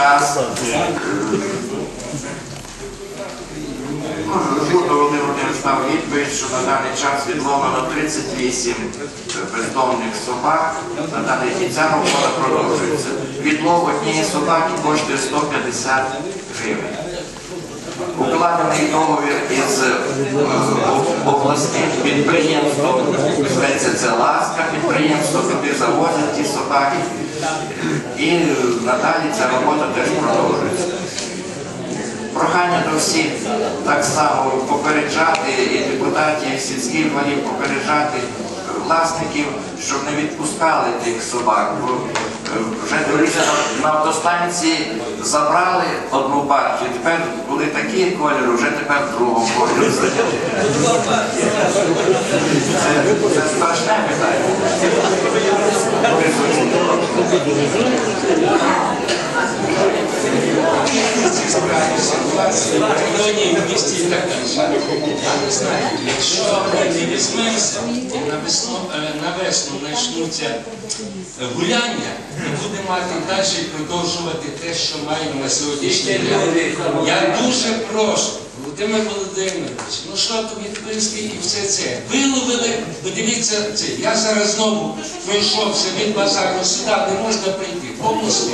час. Журно Володимир дав відповідь, що на даний час відловлено 38 бездомних собак. На даний і ця робота продовжується. Відлов однієї собаки коштує 150 гривень. Укладений договір із е, обласним підприємством, зветься це ласка, підприємство, куди завозять ті собаки. І надалі ця робота теж продовжується. Прохання до всіх так само попереджати і депутатів, і сільських голів попереджати власників, щоб не відпускали тих собак. Бо е, вже дивіться, на автостанції забрали одну партію, тепер були такі кольори, вже тепер другого кольору. Це, це страшне питання. Районі, в місті і так далі. Якщо ми не візьмемося на весну, е, на весну почнуться е, гуляння, ми будемо мати далі продовжувати те, що маємо на сьогоднішній день. Я дуже прошу, Володимир Володимирович, ну що то відписки і все це. Виловили, подивіться це. Я зараз знову пройшовся від базару сюди, не можна прийти. Повністю.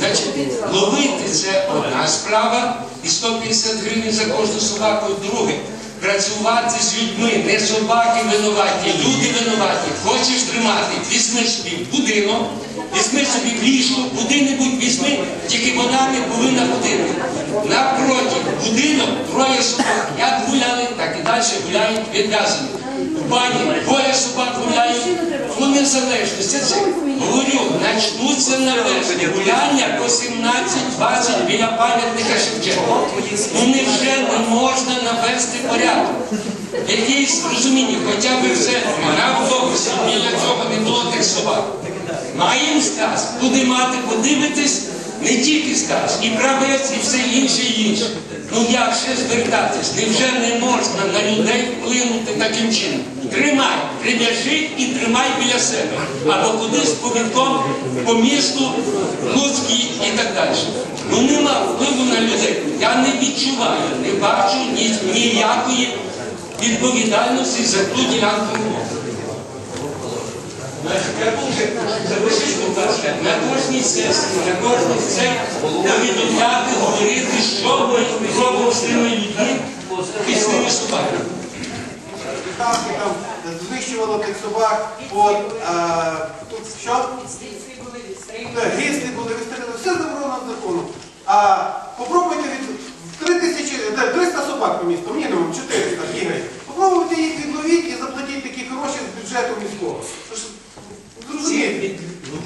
Значить, ловити це одна справа, і 150 гривень за кожну собаку друге. Працювати з людьми, не собаки винуваті, люди винуваті. Хочеш тримати, візьми собі будинок, візьми собі ліжко, куди-небудь візьми, тільки вона не повинна ходити. Напроти будинок, троє собак. Як гуляли, так і далі гуляють відв'язані. В бані двоє собак гуляють, у незалежності. Це говорю, начнуться нарешті гуляння по 17-20 біля пам'ятника Шевченка. Ну невже не можна навести порядок? Якийсь розуміння, хоча б в центрі, на автобусі, біля цього не було тих собак. Маємо сказ, буде мати, подивитись, не тільки сказ, і правець, і все інше, і інше. Ну як ще звертатись? Невже не можна на людей вплинути таким чином? Тримай, прив'яжи і тримай біля себе. Або кудись повідком по місту, Луцький і так далі. Ну нема впливу на людей. Я не відчуваю, не бачу ні, ніякої відповідальності за ту ділянку. Запишіть, на кожній сесії, на кожній сесії повідомляти, говорити, що ми робимо з тими людьми і з тими собаками. Танки там знищувало тих собак, от, е, тут що? Так, Грізлі були вистрілили, все заборонено законом. А попробуйте від 3 тисячі, 300 собак по місту, мінімум 400 бігає. Попробуйте їх відловіть і заплатіть такі гроші з бюджету міського. Це ж, Зрозумієте?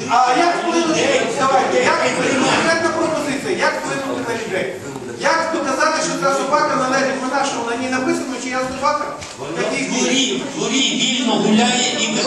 А як вплинути? Давайте, як конкретна пропозиція, як вплинути на людей? Як доказати, що ця собака належить вона, що на ній написано, чия собака? Який В дворі, в дворі вільно гуляє і не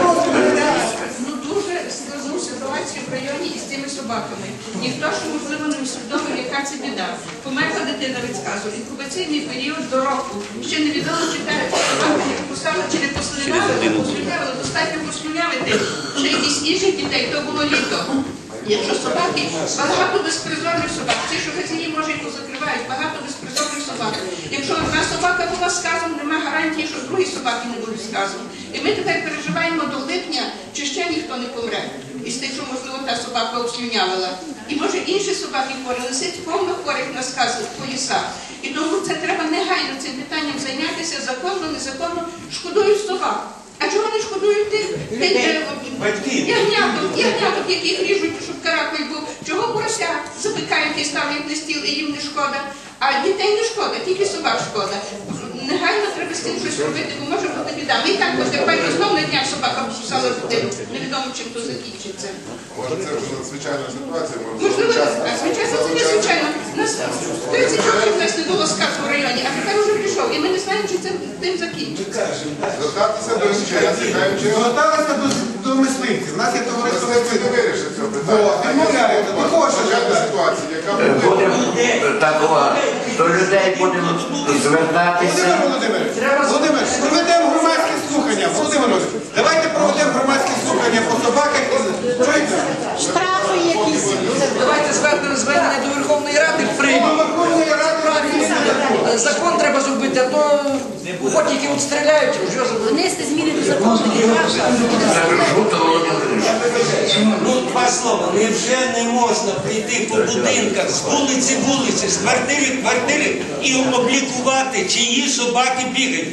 просто нереально. Ну дуже складну ситуацію в районі із тими собаками. Ніхто ж можливо не усвідомив, яка це біда. Померла дитина від сказу. Інкубаційний період до року. Ще невідомо чи та собака не покусала, чи не не послюнявила, достатньо послюнявити. Ще якісь інших дітей, то було літо. Якщо собаки, багато безпризорних собак, ті, що газії може і позакривають, багато безпризорних собак. Якщо одна собака була сказом, нема гарантії, що другі собаки не будуть сказом. І ми тепер переживаємо до липня, чи ще ніхто не помре. Із тих, що, можливо, та собака ослюнявила. І може інші собаки хворі, лисить повно хворих на скази в поясах. І тому це треба негайно цим питанням зайнятися законно, незаконно, шкодують собак. А чого не шкодують тих? е, Ягняток, ягняток, яких ріжуть, щоб каракуль був. Чого порося запікають і ставлять на стіл, і їм не шкода. А дітей не шкода, тільки собак шкода. Негайно треба з тим щось робити, бо може бути біда. Ми і так потерпаємо, знову на днях собака покусала дитину. Невідомо, чим то закінчиться. Може, це вже надзвичайна ситуація, Можливо, звичайно, це не звичайно. Нас 30 років нас не було сказ в районі, а тепер і ми не знаємо, чи це тим закінчиться. Звертатися до МЧС, до, до мисливців. У нас є товариство Мисливці не вирішить цього ви хочете. До людей будемо звертатися. Володимир Володимир, проведемо громадські слухання. Володимир давайте проведемо громадські слухання по собаках. і- Штрафи якісь. Давайте тільки от стріляють, що ж Внести зміни до закону. Ну, два слова. Невже не можна прийти по будинках з вулиці вулиці, з квартири квартири і облікувати, чиї собаки бігають?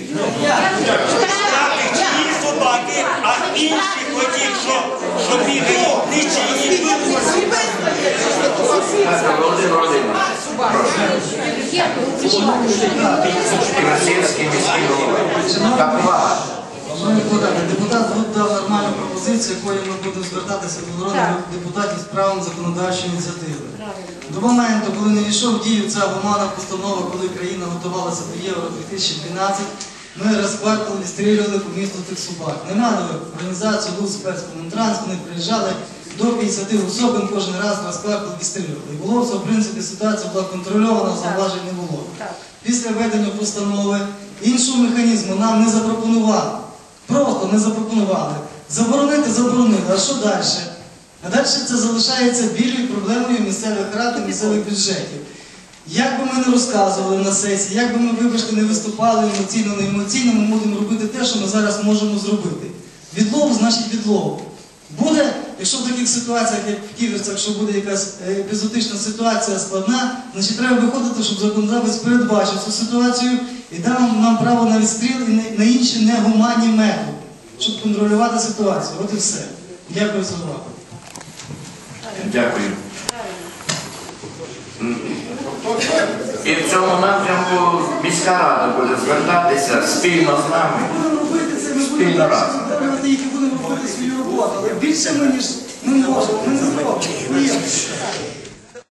Знати, чиї собаки, а інші хотіть, що, що бігають, не чиї. Так, Володимир Володимирович. Красивський міський голова. Так, увага. Шановні депутати, депутат тут дав нормальну пропозицію, якою ми будемо звертатися до народних депутатів з правом законодавчої ініціативи. До моменту, коли не війшов в дію ця обмана постанова, коли країна готувалася до Євро 2012, ми розквартал відстрілювали по місту тих собак. Не організацію Луц спецкомунтранс, вони приїжджали до 50 особин кожен раз розквартал відстрілювали. І було все, в принципі, ситуація була контрольована, зауважень не було. Після введення постанови іншого механізму нам не запропонували. Просто не запропонували. Заборонити заборонили. А що далі? А далі це залишається білою проблемою місцевих рад і місцевих бюджетів. Як би ми не розказували на сесії, як би ми, вибачте, не виступали емоційно, не емоційно, ми будемо робити те, що ми зараз можемо зробити. Відлов значить відлов. Буде, якщо в таких ситуаціях, як в Ківерцях, якщо буде якась е, епізодична ситуація складна, значить треба виходити, щоб законодавець передбачив цю ситуацію і дав нам право на відстріл і на- інші негуманні методи, щоб контролювати ситуацію. От і все. Дякую за увагу. Дякую. І в цьому напрямку міська рада буде звертатися спільно з нами. Це, ми Спільно разом люди, які будуть робити свою роботу, більше ми ніж ми можемо, ми не зробимо.